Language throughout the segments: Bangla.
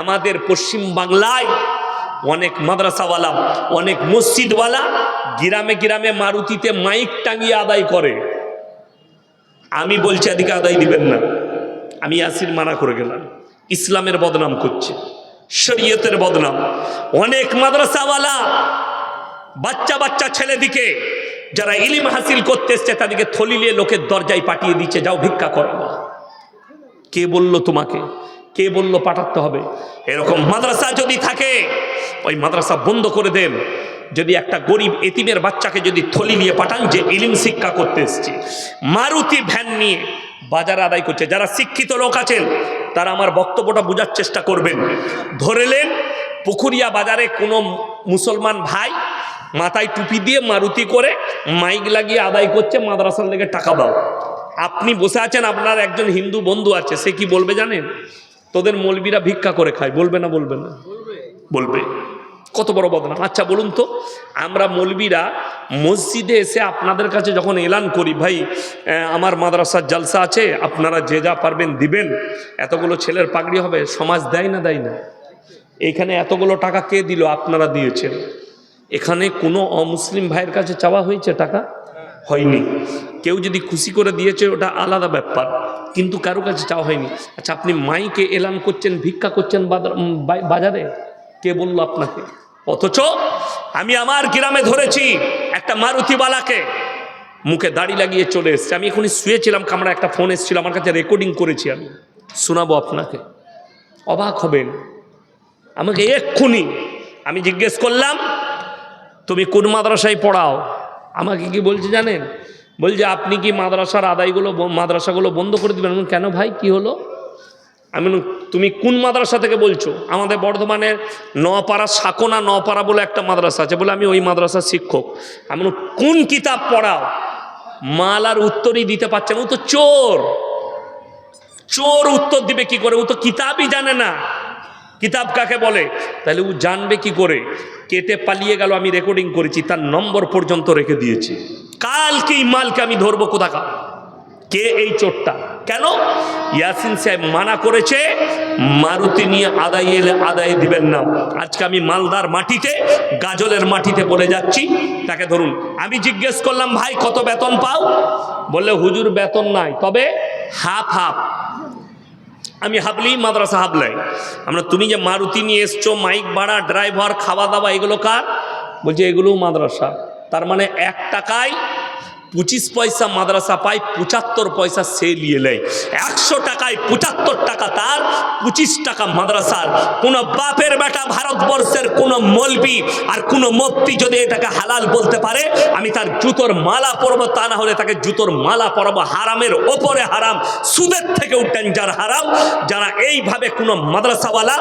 আমাদের পশ্চিম বাংলায় অনেক মাদ্রাসাওয়ালা, অনেক মসজিদওয়ালা গ্রামে গ্রামে মারুতিতে মাইক টাঙিয়ে আদায় করে। আমি বলছি, এদিকে আদায় দিবেন না। আমি ইয়াসির মানা করে গেলাম। ইসলামের বদনাম করছে, শরীয়তের বদনাম। অনেক মাদ্রাসাওয়ালা বাচ্চা বাচ্চা ছেলেদিকে যারা ইলিম হাসিল করতে এসছে, তাদেরকে থলি নিয়ে লোকের দরজায় পাঠিয়ে দিচ্ছে, যাও ভিক্ষা করো। কে বলল তোমাকে? কে বলল পাঠাতে হবে? এরকম মাদ্রাসা যদি থাকে, ওই মাদ্রাসা বন্ধ করে দেন। যদি একটা গরিব এতিমের বাচ্চাকে যদি থলি নিয়ে পাঠান, যে ইলিম শিক্ষা করতে এসছে, মারুতি ভ্যান নিয়ে বাজার আদায় করছে। যারা শিক্ষিত লোক আছেন, তারা আমার বক্তব্যটা বোঝার চেষ্টা করবেন। ধরেলেন পুকুরিয়া বাজারে কোনো মুসলমান ভাই মাথায় টুপি দিয়ে মারুতি করে মাইক লাগিয়ে আদায় করছে, মাদ্রাসার লেগে টাকা দাও। আপনি বসে আছেন, আপনার একজন হিন্দু বন্ধু আছে, সে কি বলবে জানেন? তোদের মলবিরা ভিক্ষা করে খায় বলবে না বলবে না? বলবে। কত বড় বদনাম। আচ্ছা বলুন তো আমরা মলবিরা মসজিদে এসে আপনাদের কাছে যখন এলান করি ভাই আমার মাদ্রাসার জালসা আছে আপনারা যে যা পারবেন দিবেন। এতগুলো ছেলের পাগড়ি হবে সমাজ দেয় না দেয় না? এখানে এতগুলো টাকা কে দিল? আপনারা দিয়েছেন। এখানে কোনো অমুসলিম ভাইয়ের কাছে চাওয়া হয়েছে টাকা? হয়নি। কেউ যদি খুশি করে দিয়েছে, ওটা আলাদা ব্যাপার। কিন্তু কারও কাছে চাওয়া হয়নি। আচ্ছা আপনি মাইকে এলান করছেন, ভিক্ষা করছেন বাজারে? কে বলল আপনাকে? অথচ আমি আমার গ্রামে ধরেছি, একটা মারুতিওয়ালাকে। মুখে দাড়ি লাগিয়ে চলে এসছে। আমি এখনই শুয়েছিলাম কামরা একটা ফোন এসেছিল, আমার কাছে রেকর্ডিং করেছি আমি। শোনাবো আপনাকে। অবাক হবেন। আমাকে এক্ষুনি আমি জিজ্ঞেস করলাম, তুমি কোন মাদ্রাসায় পড়াও? আমাকে কি বলছে জানেন? বলছে, আপনি কি মাদ্রাসার আদায়গুলো মাদ্রাসাগুলো বন্ধ করে দিবেন? কেন ভাই? কি হলো? আমি তুমি কোন মাদ্রাসা থেকে বলছো? আমাদের বর্ধমানের নপাড়া সাকোনা নপাড়া বলে একটা মাদ্রাসা আছে। বলে, আমি ওই মাদ্রাসার শিক্ষক। আমি কোন কিতাব পড়াও? মাল আর উত্তরই দিতে পারছে না। ও তো চোর। চোর উত্তর দিবে কি করে? ও তো কিতাবই জানে না। কিতাব কাকে বলে? তাহলে ও জানবে কি করে? কেটে পালিয়ে গেল, আমি রেকর্ডিং করেছি, তার নম্বর পর্যন্ত রেখে দিয়েছি। কালকে এই মালকে আমি ধরবো কোথাকা কে এই চোরটা? কেন? ইয়াসিন সাহেব মানা করেছে, মারুতি নিয়ে আদায় এলে আদায় দিবেন না। আজকে আমি মালদার মাটিতে, গাজলের মাটিতে বলে যাচ্ছি, তাকে ধরুন। আমি জিজ্ঞেস করলাম, ভাই, কত বেতন পাও? বললে, হুজুর, বেতন নাই। তবে হাফ হাফ। আমি হাবলি মাদ্রাসা হাবলাই আমরা তুমি যে মারুতি নিয়ে এসছো, মাইক ভাড়া, ড্রাইভার, খাওয়া দাওয়া, এগুলো কার? বলছে, এগুলোও মাদ্রাসা। তার মানে এক টাকায় পঁচিশ পয়সা মাদ্রাসা পায়, পঁচাত্তর পয়সা সে নিয়ে নেয়। একশো টাকায় পঁচাত্তর টাকা তার, পঁচিশ টাকা মাদ্রাসার। কোনো বাপের বেটা ভারতবর্ষের কোনো মলবি আর কোনো মক্তি যদি এটাকে হালাল বলতে পারে, আমি তার জুতোর মালা পরবো, তা না হলে তাকে জুতোর মালা পরবো। হারামের ওপরে হারাম, সুদের থেকেও ডেঞ্জার হারাম। যারা এইভাবে কোনো মাদ্রাসাওয়ালা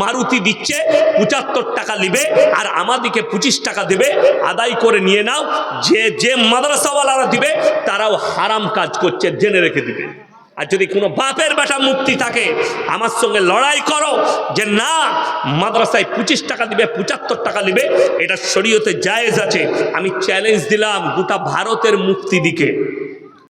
মারুতি দিচ্ছে, পঁচাত্তর টাকা নিবে আর আমাদিকে পঁচিশ টাকা দেবে, আদায় করে নিয়ে নাও। যে যে মাদ্রাসাওয়ালারা দিবে, তারাও হারাম কাজ করছে, জেনে রেখে দিবে। আর যদি কোনো বাপের বেটা মুক্তি থাকে, আমার সঙ্গে লড়াই করো, যে না, মাদ্রাসায় পঁচিশ টাকা দিবে, পঁচাত্তর টাকা দিবে, এটা শরীয়তে জায়েজ আছে। আমি চ্যালেঞ্জ দিলাম গোটা ভারতের মুক্তি দিকে